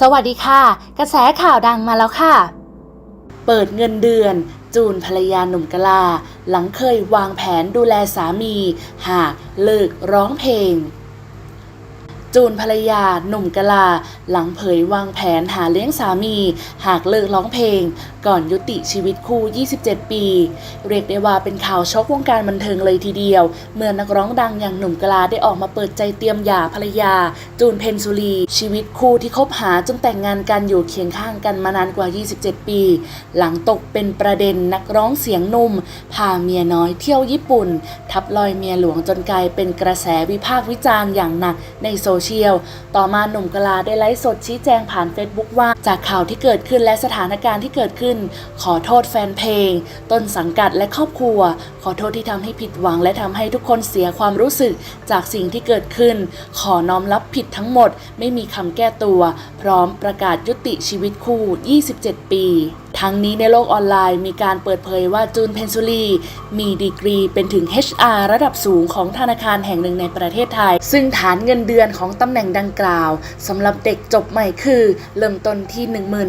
สวัสดีค่ะ กระแสข่าวดังมาแล้วค่ะ เปิดเงินเดือน จูนภรรยาหนุ่มกะลา หลังเคยวางแผนดูแลสามี หากเลิกร้องเพลง จูนภรรยา หนุ่มกะลา หลังเผยวางแผนหาเลี้ยงสามี หากเลิกร้องเพลง ก่อนยุติชีวิตคู่ 27 ปี เรียกได้ว่าเป็นข่าวช็อกวงการบันเทิงเลยทีเดียว เมื่อนักร้องดังอย่างหนุ่มกะลาได้ออกมาเปิดใจเตรียมหย่าภรรยา จูนเพนซูลี ชีวิตคู่ที่คบหาจนแต่งงานกันอยู่เคียงข้างกันมานานกว่า 27 ปี หลังตกเป็นประเด็นนักร้องเสียงหนุ่ม พาเมียน้อยเที่ยวญี่ปุ่น ทับลอยเมียหลวงจนกลายเป็นกระแสวิพากษ์วิจารณ์อย่างหนักในโซเชียล ต่อมาหนุ่มกลาได้ไลฟ์สดชี้แจงผ่านเฟซบุ๊กว่า จากข่าวที่เกิดขึ้นและสถานการณ์ที่เกิดขึ้น ขอโทษแฟนเพลง ต้นสังกัดและครอบครัว ขอโทษที่ทำให้ผิดหวัง และทำให้ทุกคนเสียความรู้สึกจากสิ่งที่เกิดขึ้น ขอน้อมรับผิดทั้งหมด ไม่มีคำแก้ตัว พร้อมประกาศยุติชีวิตคู่ 27 ปี ทั้งนี้ในโลกออนไลน์มีการเปิดเผยว่าจูนเพนซูลีมีดีกรีเป็นถึง HR ระดับสูงของธนาคารแห่งหนึ่งในประเทศไทย ซึ่งฐานเงินเดือนของตำแหน่งดังกล่าวสำหรับเด็กจบใหม่คือ เริ่มต้นที่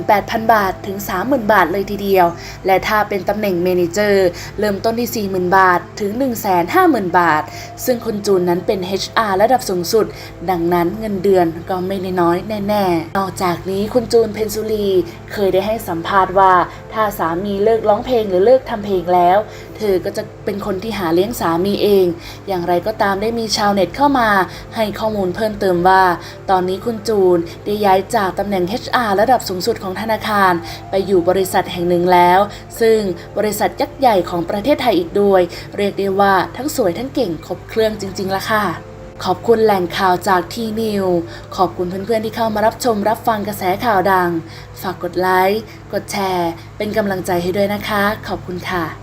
18,000 บาทถึง 30,000 บาทเลยทีเดียว และถ้าเป็นตำแหน่งเมนเจอร์เริ่มต้นที่ 40,000 บาทถึง 150,000 บาท ซึ่งคุณจูนนั้นเป็น HR ระดับสูงสุด ดังนั้นเงินเดือนก็ไม่น้อยแน่ๆ นอกจากนี้คุณจูนเพนซูลีเคยได้ให้สัมภาษณ์ว่าถ้าสามีเลิกร้องเพลงหรือเลิกทำเพลงแล้ว เธอก็จะเป็นคนที่หาเลี้ยงสามีเอง อย่างไรก็ตามได้มีชาวเน็ตเข้ามา ให้ข้อมูลเพิ่มเติมว่า ตอนนี้คุณจูนได้ย้ายจากตำแหน่ง HR ระดับสูงสุดของธนาคาร ไปอยู่บริษัทแห่งหนึ่งแล้ว ซึ่งบริษัทยักษ์ใหญ่ของประเทศไทยอีกด้วย เรียกได้ว่าทั้งสวยทั้งเก่งครบเครื่องจริงๆละค่ะ ขอบคุณแหล่งข่าวจากทีนิว ขอบคุณเพื่อนๆที่เข้ามารับชมรับฟังกระแสข่าวดัง ฝากกดไลค์ กดแชร์ เป็นกำลังใจให้ด้วยนะคะ ขอบคุณค่ะ